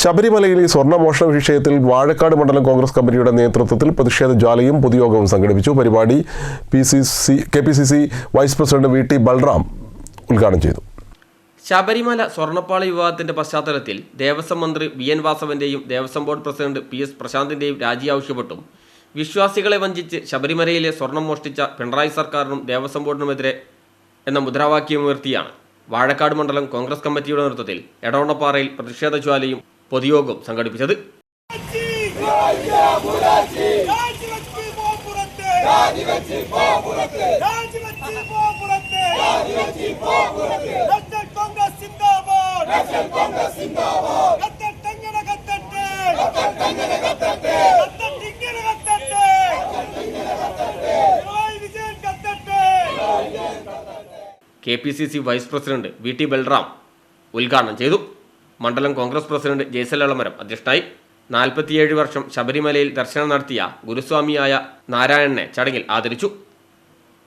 ശബരിമലയിലെ സ്വർണമോഷണ വിഷയത്തിൽ വാഴക്കാട് മണ്ഡലം കോൺഗ്രസ് കമ്മിറ്റിയുടെ നേതൃത്വത്തിൽ പ്രതിഷേധ ജ്വാലയും പൊതുയോഗവും സംഘടിപ്പിച്ചു. പരിപാടി P C C K P C C vice president V T Balram ഉദ്ഘാടനം ചെയ്തു. ശബരിമല സ്വർണപ്പാളി വിവാദത്തിന്റെ പശ്ചാത്തലത്തിൽ ദേവസ്വം മന്ത്രി V N വാസവന്റെയും Devaswom board president P S പ്രശാന്തിന്റെയും രാജി ആവശ്യപ്പെട്ടും. വിശ്വാസികളെ വഞ്ചിച്ച് ശബരിമലയിലെ സ്വർണം മോഷ്ടിച്ച പിണറായി സർക്കാരിനും ദേവസ്വം ബോർഡിനുമെതിരെ എന്ന മുദ്രാവാക്യം ഉയർത്തിയാണ് വാഴക്കാട് മണ്ഡലം കോൺഗ്രസ് കമ്മിറ്റിയുടെ നേതൃത്വത്തിൽ എടവണ്ണപ്പാറയിൽ പ്രതിഷേധ ജ്വാലയും പൊതുയോഗവും സംഘടിപ്പിച്ചത് K P C C vice president V T Balram ഉദ്ഘാടനം ചെയ്തു. മണ്ഡലം കോൺഗ്രസ് പ്രസിഡന്റ് ജയ്സൽ അളമരം അധ്യക്ഷനായി നാൽപ്പത്തിയേഴ് വർഷം ശബരിമലയിൽ ദർശനം നടത്തിയ ഗുരുസ്വാമിയായ നാരായണനെ ചടങ്ങിൽ ആദരിച്ചു.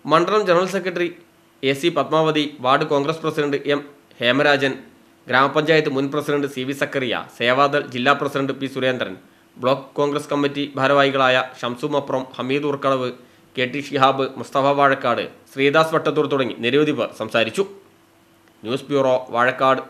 മണ്ഡലം general secretary A C Padmavathi ward Congress president M Hemarajan gramapanchayat മുൻ president C V Zakariya Sevadal ജില്ലാ president P Surendran block Congress committee ഭാരവാഹികളായ ഷംസു മപ്രം ഹമീദ് ഉർക്കടവ് കെ ടി ഷിഹാബ് മുസ്തഫ വാഴക്കാട് ശ്രീദാസ് വട്ടത്തൂർ തുടങ്ങി നിരവധി പേർ സംസാരിച്ചു. News bureau Vazhakkad.